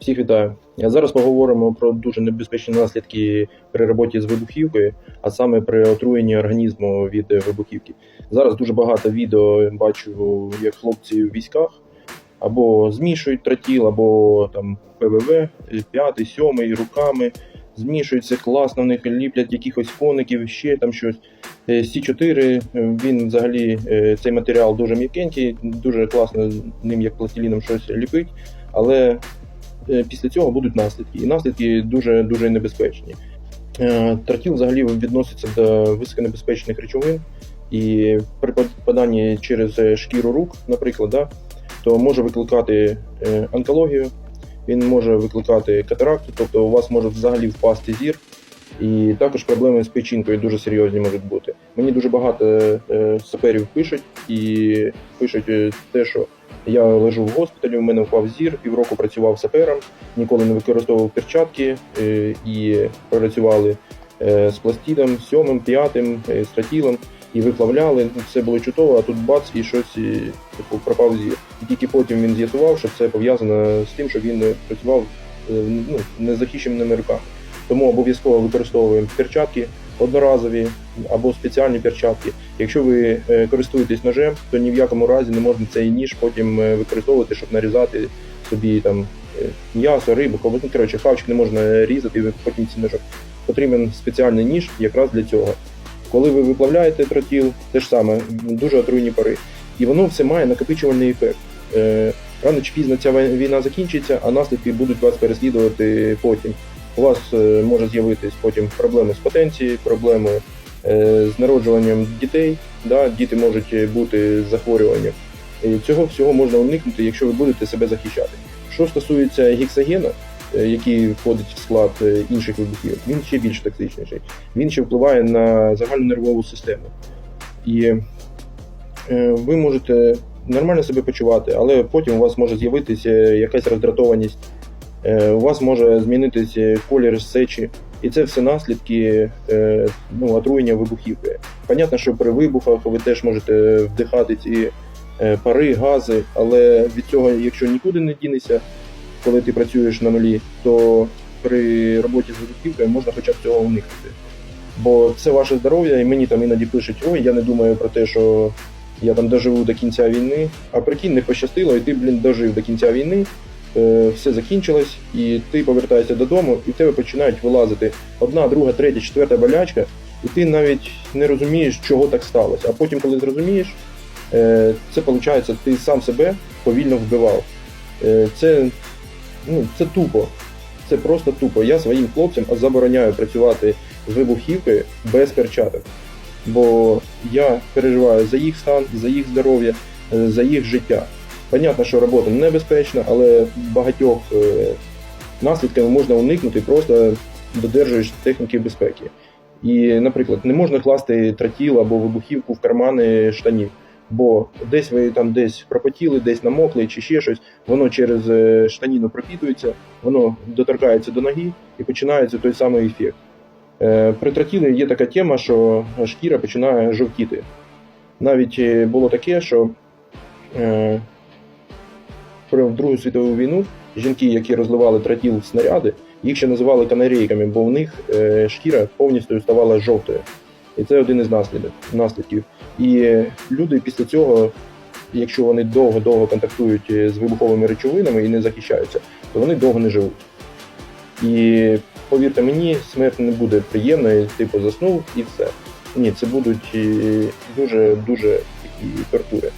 Всіх вітаю. Зараз поговоримо про дуже небезпечні наслідки при роботі з вибухівкою, а саме при отруєнні організму від вибухівки. Зараз дуже багато відео бачу, як хлопці в військах або змішують тротіл, або там ПВВ, п'ятий, сьомий, руками. Змішується класно, в них ліплять якихось коників, ще там щось. Е, С4, е, він взагалі е, цей матеріал дуже м'якенький, дуже класно ним як пластиліном щось ліпить, але е, після цього будуть наслідки. І наслідки дуже дуже небезпечні. Е, Тротіл взагалі відноситься до високонебезпечних речовин, і при попаданні через е, шкіру рук, наприклад, да, то може викликати е, онкологію, він може викликати катаракту, тобто у вас може взагалі впасти зір. І також проблеми з печінкою дуже серйозні можуть бути. Мені дуже багато е, саперів пишуть і пишуть е, те, що я лежу в госпіталі, у мене впав зір, півроку працював сапером, ніколи не використовував перчатки е, і працювали е, з пластидом, сьомим, п'ятим, е, з і виплавляли. Все було чудово, а тут бац і щось типу, пропав зір. І тільки потім він з'ясував, що це пов'язано з тим, що він е, працював е, ну, незахищеними руками. Тому обов'язково використовуємо перчатки одноразові або спеціальні перчатки. Якщо ви е, користуєтесь ножем, то ні в якому разі не можна цей ніж потім е, використовувати, щоб нарізати собі там е, м'ясо, рибу, ковбасу. Ну, коротше, хавчик не можна різати потім цим ножом. Потрібен спеціальний ніж якраз для цього. Коли ви виплавляєте тротіл, те ж саме, дуже отруйні пари. І воно все має накопичувальний ефект. Рано чи пізно ця війна закінчиться, а наслідки будуть вас переслідувати потім у вас може з'явитись потім проблеми з потенцією, проблеми з народжуванням дітей. Да? Діти можуть бути з захворюванням. Цього всього можна уникнути, якщо ви будете себе захищати. Що стосується гексагена, е, який входить в склад е, інших вибухів, він ще більш токсичніший. Він ще впливає на загальну нервову систему. І е, ви можете нормально себе почувати, але потім у вас може з'явитися якась роздратованість Е, у вас може змінитися колір сечі, і це все наслідки е, ну, отруєння вибухівки. Понятно, що при вибухах ви теж можете вдихати ці е, пари, гази, але від цього, якщо нікуди не дінешся, коли ти працюєш на нулі, то при роботі з вибухівкою можна хоча б цього уникнути. Бо це ваше здоров'я, і мені там іноді пишуть, ой, я не думаю про те, що я там доживу до кінця війни. А прикинь, не пощастило, і ти, блін, дожив до кінця війни все закінчилось, і ти повертаєшся додому, і в тебе починають вилазити одна, друга, третя, четверта болячка, і ти навіть не розумієш, чого так сталося. А потім, коли зрозумієш, е, це виходить, ти сам себе повільно вбивав. Е, Це, ну, це тупо. Це просто тупо. Я своїм хлопцям забороняю працювати з вибухівкою без перчаток. Бо я переживаю за їх стан, за їх здоров'я, е, за їх життя. Понятно, що робота небезпечна, але багатьох е, наслідків можна уникнути, просто додержуєш техніки безпеки. І, наприклад, не можна класти тротіл або вибухівку в кармани штанів, бо десь ви там десь пропотіли, десь намокли чи ще щось, воно через е, штаніну пропітується, воно доторкається до ноги і починається той самий ефект. Е, При тротілі є така тема, що шкіра починає жовтіти. Навіть було таке, що про Другу світову війну жінки, які розливали тротіл снаряди, їх ще називали канарейками, бо в них е, шкіра повністю ставала жовтою. І це один із наслідків. І люди після цього, якщо вони довго-довго контактують е, з вибуховими речовинами і не захищаються, то вони довго не живуть. І повірте мені, смерть не буде приємною, типу заснув і все. Ні, це будуть е, дуже дуже такі тортури.